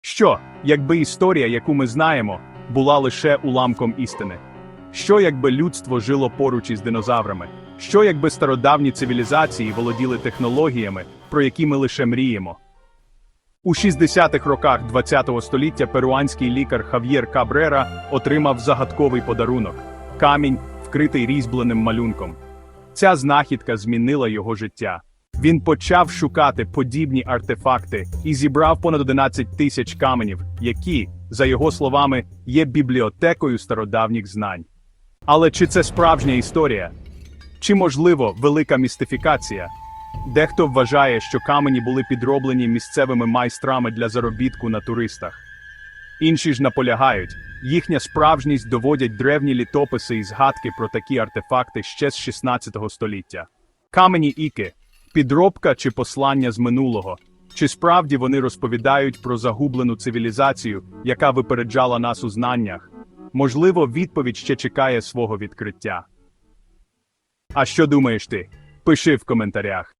Що, якби історія, яку ми знаємо, була лише уламком істини? Що якби людство жило поруч із динозаврами? Що якби стародавні цивілізації володіли технологіями, про які ми лише мріємо? У 60-х роках ХХ століття перуанський лікар Хав'єр Кабрера отримав загадковий подарунок камінь, вкритий різьбленим малюнком. Ця знахідка змінила його життя. Він почав шукати подібні артефакти і зібрав понад 11 тисяч каменів, які, за його словами, є бібліотекою стародавніх знань. Але чи це справжня історія? Чи можливо велика містифікація? Дехто вважає, що камені були підроблені місцевими майстрами для заробітку на туристах. Інші ж наполягають, їхня справжність доводять древні літописи і згадки про такі артефакти ще з 16 століття. Камені іки підробка чи послання з минулого. Чи справді вони розповідають про загублену цивілізацію, яка випереджала нас у знаннях? Можливо, відповідь ще чекає свого відкриття. А що думаєш ти? Пиши в коментарях.